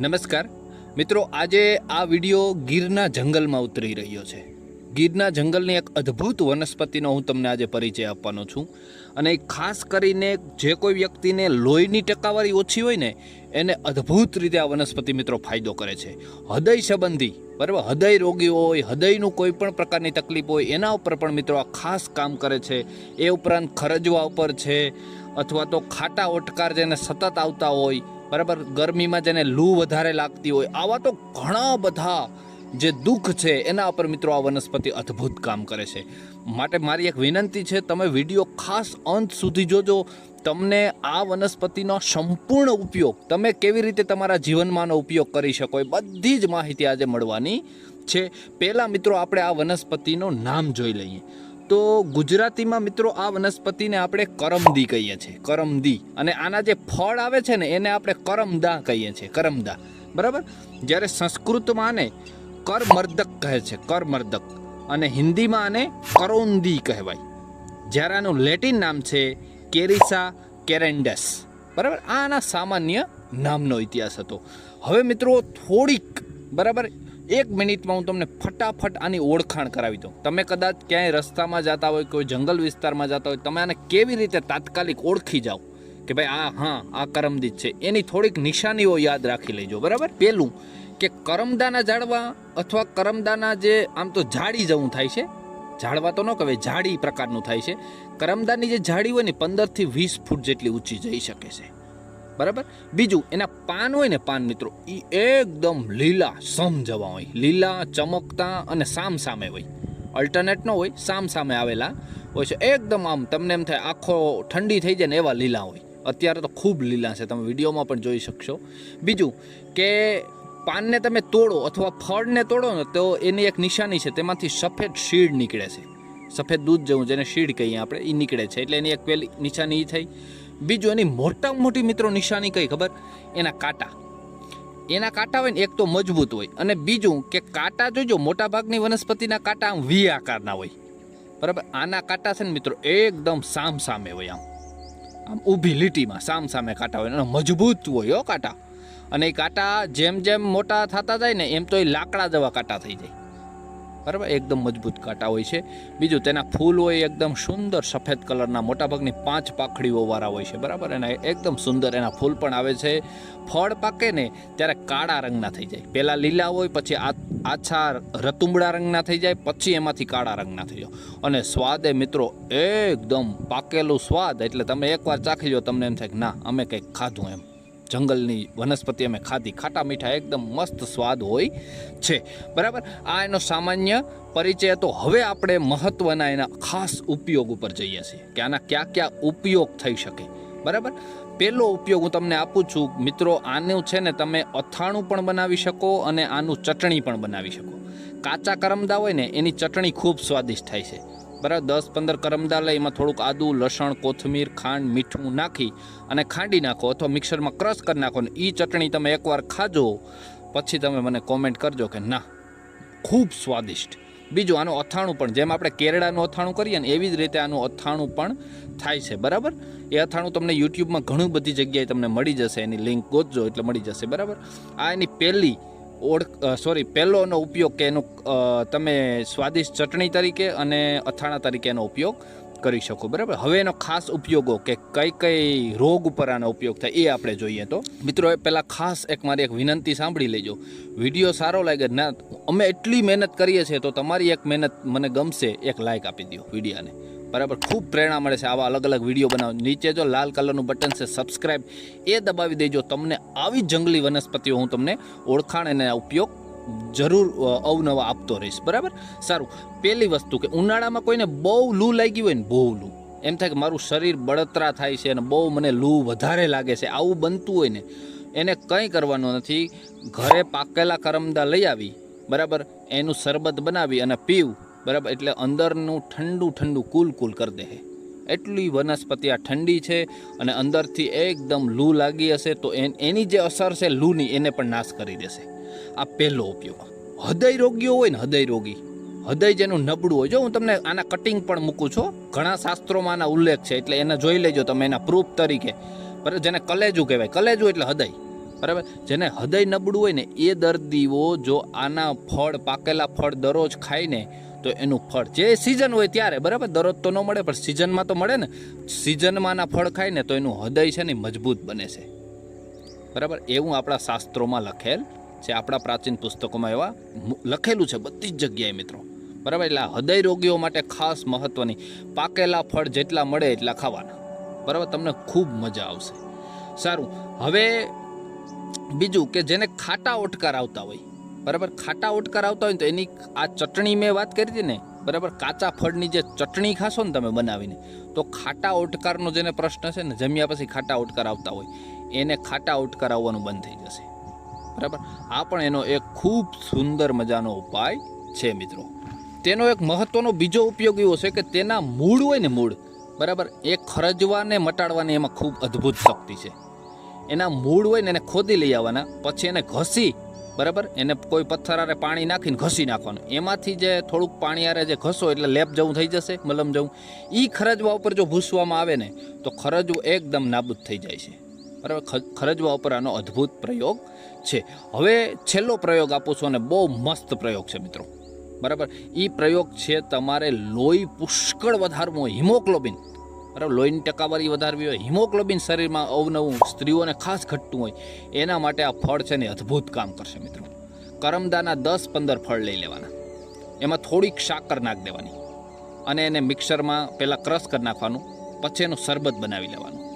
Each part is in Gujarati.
નમસ્કાર. મિત્રો, આજે આ વીડિયો ગીરના જંગલમાં ઉતરી રહ્યો છે. ગીરના જંગલની એક અદ્ભુત વનસ્પતિનો હું તમને આજે પરિચય આપવાનો છું અને ખાસ કરીને જે કોઈ વ્યક્તિને લોહીની ટકાવારી ઓછી હોય ને, એને અદ્ભુત રીતે આ વનસ્પતિ મિત્રો ફાયદો કરે છે. હૃદય સંબંધી, બરાબર? હૃદય રોગી હોય, હૃદયનું કોઈ પણ પ્રકારની તકલીફ હોય, એના ઉપર પણ મિત્રો આ ખાસ કામ કરે છે. એ ઉપરાંત ખરજવા ઉપર છે, અથવા તો ખાટા ઓટકાર જેને સતત આવતા હોય બરાબર? ગરમીમાં જેને લૂ વધારે લાગતી હોય, આવા તો ઘણા બધા જે દુઃખ છે, એના ઉપર મિત્રો આ વનસ્પતિ અદ્ભુત કામ કરે છે. માટે મારી એક વિનંતી છે, તમે વીડિયો ખાસ અંત સુધી જોજો. તમને આ વનસ્પતિનો સંપૂર્ણ ઉપયોગ, તમે કેવી રીતે તમારા જીવનમાંનો ઉપયોગ કરી શકો એ બધી જ માહિતી આજે મળવાની છે. પહેલાં મિત્રો, આપણે આ વનસ્પતિનું નામ જોઈ લઈએ. તો ગુજરાતીમાં મિત્રો આ વનસ્પતિને આપણે કરમદી કહીએ છીએ, કરમદી. અને આના જે ફળ આવે છે ને, એને આપણે કરમદા કહીએ છીએ, કરમદા. બરાબર? જ્યારે સંસ્કૃતમાં આને કરમર્દક કહે છે, કરમર્દક. અને હિન્દીમાં આને કરોંદી કહેવાય. જ્યારે આનું લેટિન નામ છે, કેરિસા કેરેન્ડસ. બરાબર? આના સામાન્ય નામનો ઇતિહાસ હતો. હવે મિત્રો થોડીક, બરાબર? એક મિનિટમાં હું તમને ફટાફટ આની ઓળખાણ કરાવી દઉં. તમે કદાચ ક્યાંય રસ્તામાં જતા હોય, કોઈ જંગલ વિસ્તારમાં જતા હોય, તમે આને કેવી રીતે તાત્કાલિક ઓળખી જાઓ? કે ભાઈ, આ, હા, આ કરમદી છે. એની થોડીક નિશાનીઓ યાદ રાખી લેજો, બરાબર? પેલું, કે કરમદાના ઝાડવા અથવા કરમદાના જે, આમ તો ઝાડી જવું થાય છે, ઝાડવા તો ન કહેવાય, ઝાડી પ્રકારનું થાય છે. કરમદાની જે ઝાડી હોય ને, પંદરથી વીસ ફૂટ જેટલી ઊંચી જઈ શકે છે. બરાબર? બીજું, એના પાન હોય ને પાન મિત્રો એ એકદમ લીલા સમ જવા હોય. લીલા, ચમકતા અને સામ સામે હોય. અલ્ટરનેટ ન હોય સામ સામે આવેલા હોય છે. એકદમ આમ તમને એમ થાય આખો ઠંડી થઈ જાય ને એવા લીલા હોય. અત્યારે તો ખૂબ લીલા છે, તમે વિડીયોમાં પણ જોઈ શકશો. બીજું, કે પાનને તમે તોડો અથવા ફળને તોડો ને તો એની એક નિશાની છે, તેમાંથી સફેદ શીડ નીકળે છે. સફેદ દૂધ જેવું જેને શીડ કહીએ આપણે એ નીકળે છે. એટલે એની એક પહેલી નિશાની એ થઈ. બીજું એની મોટામાં મોટી મિત્રો નિશાની કઈ ખબર? એના કાંટા. એના કાંટા હોય ને એક તો મજબૂત હોય અને બીજું કે કાંટા જોજો મોટા ભાગની વનસ્પતિના કાંટા આમ વી આકારના હોય. બરાબર? આના કાંટા છે ને મિત્રો એકદમ સામ સામે હોય આમ. આમ ઊભી લીટીમાં સામ સામે કાંટા હોય અને મજબૂત હોય હો કાંટા. અને એ કાંટા જેમ જેમ મોટા થતા જાય ને એમ તો એ લાકડા જેવા કાંટા થઈ જાય. બરાબર? એકદમ મજબૂત કાંટા હોય છે. બીજું તેના ફૂલ હોય એકદમ સુંદર સફેદ કલરના, મોટાભાગની પાંચ પાખડીઓવાળા હોય છે, બરાબર? એના એકદમ સુંદર એના ફૂલ પણ આવે છે. ફળ પાકે ને ત્યારે કાળા રંગના થઈ જાય. પહેલાં લીલા હોય, પછી આછા રતુંબડા રંગના થઈ જાય, પછી એમાંથી કાળા રંગના થઈ જાય. અને સ્વાદે મિત્રો એકદમ પાકેલું સ્વાદ. એટલે તમે એકવાર ચાખી જો તમને એમ થાય કે ના, અમે કંઈક ખાધું એમ. જંગલની વનસ્પતિ અમે ખાધી. ખાટા મીઠા એકદમ મસ્ત સ્વાદ હોય છે. બરાબર? આ એનો સામાન્ય પરિચય હતો. હવે આપણે મહત્ત્વના એના ખાસ ઉપયોગ ઉપર જઈએ છીએ કે આના ક્યાં ક્યાં ઉપયોગ થઈ શકે. બરાબર? પહેલો ઉપયોગ હું તમને આપું છું, મિત્રો, આનું છે ને તમે અથાણું પણ બનાવી શકો અને આનું ચટણી પણ બનાવી શકો. કાચા કરમદા હોય ને, એની ચટણી ખૂબ સ્વાદિષ્ટ થાય છે. બરાબર, દસ પંદર કરમદા લઈ એમાં થોડુંક આદુ, લસણ, કોથમીર, ખાંડ, મીઠું નાખી અને ખાંડી નાખો અથવા મિક્સરમાં ક્રશ કરી નાખો ને એ ચટણી તમે એકવાર ખાજો. પછી તમે મને કોમેન્ટ કરજો કે ના, ખૂબ સ્વાદિષ્ટ. બીજું આનું અથાણું પણ, જેમ આપણે કેરળાનું અથાણું કરીએ ને એવી જ રીતે આનું અથાણું પણ થાય છે, બરાબર? એ અથાણું તમને યુટ્યુબમાં ઘણી બધી જગ્યાએ તમને મળી જશે, એની લિંક ગોતજો એટલે મળી જશે, બરાબર? આ એની પહેલી ઓળખ સોરી પહેલોનો ઉપયોગ કે એનું તમે સ્વાદિષ્ટ ચટણી તરીકે અને અથાણા તરીકે એનો ઉપયોગ કરી શકો, બરાબર? હવે એનો ખાસ ઉપયોગો કે કઈ કઈ રોગ ઉપર આનો ઉપયોગ થાય એ આપણે જોઈએ તો. મિત્રો પહેલાં ખાસ એક મારી એક વિનંતી સાંભળી લેજો. વીડિયો સારો લાગે ના, અમે એટલી મહેનત કરીએ છીએ તો તમારી એક મહેનત મને ગમશે, એક લાઇક આપી દો વિડીયાને. બરાબર? ખૂબ પ્રેરણા મળે છે આવા અલગ અલગ વીડિયો બનાવો નીચે જો લાલ કલરનું બટન છે સબસ્ક્રાઇબ એ દબાવી દેજો. તમને આવી જંગલી વનસ્પતિઓ હું તમને ઓળખાણ અને ઉપયોગ જરૂર અવનવા આપતો રહીશ. બરાબર? સારું. પહેલી વસ્તુ કે ઉનાળામાં કોઈને બહુ લૂ લાગી હોય ને બહુ લૂ. એમ થાય કે મારું શરીર બળતરા થાય છે અને બહુ મને લૂ વધારે લાગે છે. આવું બનતું હોય ને, એને કંઈ કરવાનું નથી. ઘરે પાકેલા કરમદા લઈ આવી, બરાબર? એનું શરબત બનાવી અને પીવું, બરાબર? એટલે અંદરનું ઠંડુ ઠંડુ કુલ કુલ કરી દે એટલી વનસ્પતિ આ ઠંડી છે અને અંદરથી એકદમ લૂ લાગી હશે તો એન- જે અસર છે લૂની, એને પણ નાશ કરી દેશે. આ પહેલો ઉપયોગ. હૃદય રોગીઓ હોય ને, હૃદય રોગી. હૃદય જેનું નબળું હોય. જો હું તમને આના કટિંગ પણ મૂકું છું, ઘણા શાસ્ત્રોમાં આના ઉલ્લેખ છે, એટલે એને જોઈ લેજો તમે એના પ્રૂફ તરીકે. બરાબર? જેને કલેજું કહેવાય. કલેજું એટલે હૃદય. બરાબર? જેને હૃદય નબળું હોય ને, એ દર્દીઓ જો આના ફળ, પાકેલા ફળ દરરોજ ખાય ને, તો એનું ફળ. જે સિઝન હોય ત્યારે, બરાબર? દરરોજ તો ન મળે, પણ સિઝનમાં તો મળે ને. સિઝનમાં આના ફળ ખાય ને, તો એનું હૃદય છે ને, મજબૂત બને છે. બરાબર? એવું આપણા શાસ્ત્રોમાં લખેલ છે આપણા પ્રાચીન પુસ્તકોમાં એવા લખેલું છે બધી જ જગ્યાએ મિત્રો. બરાબર? એટલે હૃદય રોગીઓ માટે ખાસ મહત્વની, પાકેલા ફળ જેટલા મળે એટલા ખાવાના. બરાબર? તમને ખૂબ મજા આવશે. સારું. હવે બીજું કે જેને ખાટા ઓટકાર આવતા હોય, બરાબર? ખાટા ઓટકાર આવતા હોય તો એની આ ચટણી મેં વાત કરી હતી ને, બરાબર? કાચા ફળની જે ચટણી ખાશો ને તમે બનાવીને, તો ખાટા ઓટકારનો જેને પ્રશ્ન છે ને, જમ્યા પછી ખાટા ઓટકાર આવતા હોય, એને ખાટા ઓટકાર આવવાનું બંધ થઈ જશે. બરાબર? આ પણ એનો એક ખૂબ સુંદર મજાનો ઉપાય છે મિત્રો. તેનો એક મહત્વનો બીજો ઉપયોગ એવો છે કે તેના મૂળ હોય ને મૂળ, બરાબર? એ ખરજવાને મટાડવાની એમાં ખૂબ અદ્ભુત શક્તિ છે. એના મૂળ હોય ને એને ખોદી લઈ આવવાના, પછી એને ઘસી, બરાબર? એને કોઈ પથ્થરારે પાણી નાખીને ઘસી નાખવાનું. એમાંથી જે થોડુંક પાણી આરે જે ઘસો એટલે લેપ જવું થઈ જશે, મલમ જવું એ ખરજવા ઉપર જો ભૂસવામાં આવે ને, તો ખરજવું એકદમ નાબૂદ થઈ જાય છે. બરાબર? ખરજવા ઉપર આનો અદ્ભુત પ્રયોગ છે. હવે છેલ્લો પ્રયોગ આપું છું અને બહુ મસ્ત પ્રયોગ છે મિત્રો. બરાબર? એ પ્રયોગ છે તમારે લોહી પુષ્કળ વધારવું હોય, હિમોગ્લોબિન. બરાબર? લોહીની ટકાવારી વધારવી હોય, હિમોગ્લોબિન શરીરમાં અવનવું સ્ત્રીઓને ખાસ ઘટતું હોય, એના માટે આ ફળ છે ને અદ્ભુત કામ કરશે મિત્રો. કરમદાના દસ પંદર ફળ લઈ લેવાના. એમાં થોડીક સાકર નાખ દેવાની. અને એને મિક્સરમાં પહેલાં ક્રશ કરી નાખવાનું, પછી એનું શરબત બનાવી લેવાનું.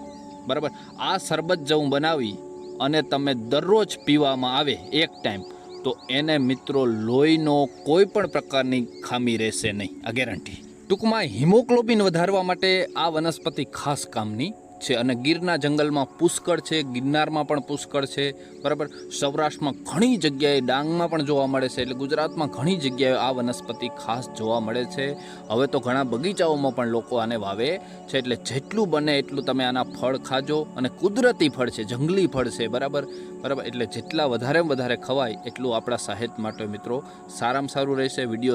બરાબર? આ શરબત જેવું બનાવી અને તમે દરરોજ પીવામાં આવે એક ટાઈમ, તો એને મિત્રો લોહીનો કોઈ પણ પ્રકારની ખામી રહેશે નહીં. આ ગેરંટી. ટૂંકમાં હિમોગ્લોબિન વધારવા માટે આ વનસ્પતિ ખાસ કામની છે અને ગીરના જંગલમાં પુષ્કળ છે, ગિરનારમાં પણ પુષ્કળ છે. બરાબર? સૌરાષ્ટ્રમાં ઘણી જગ્યાએ ડાંગમાં પણ જોવા મળે છે એટલે ગુજરાતમાં ઘણી જગ્યાએ આ વનસ્પતિ ખાસ જોવા મળે છે. હવે તો ઘણા બગીચાઓમાં પણ લોકો આને વાવે છે એટલે જેટલું બને એટલું તમે આના ફળ ખાજો અને કુદરતી ફળ છે, જંગલી ફળ છે, બરાબર? બરાબર? એટલે જેટલા વધારે વધારે ખવાય એટલું આપણા સાહિત્ય માટે મિત્રો સારામાં સારું રહેશે. વીડિયો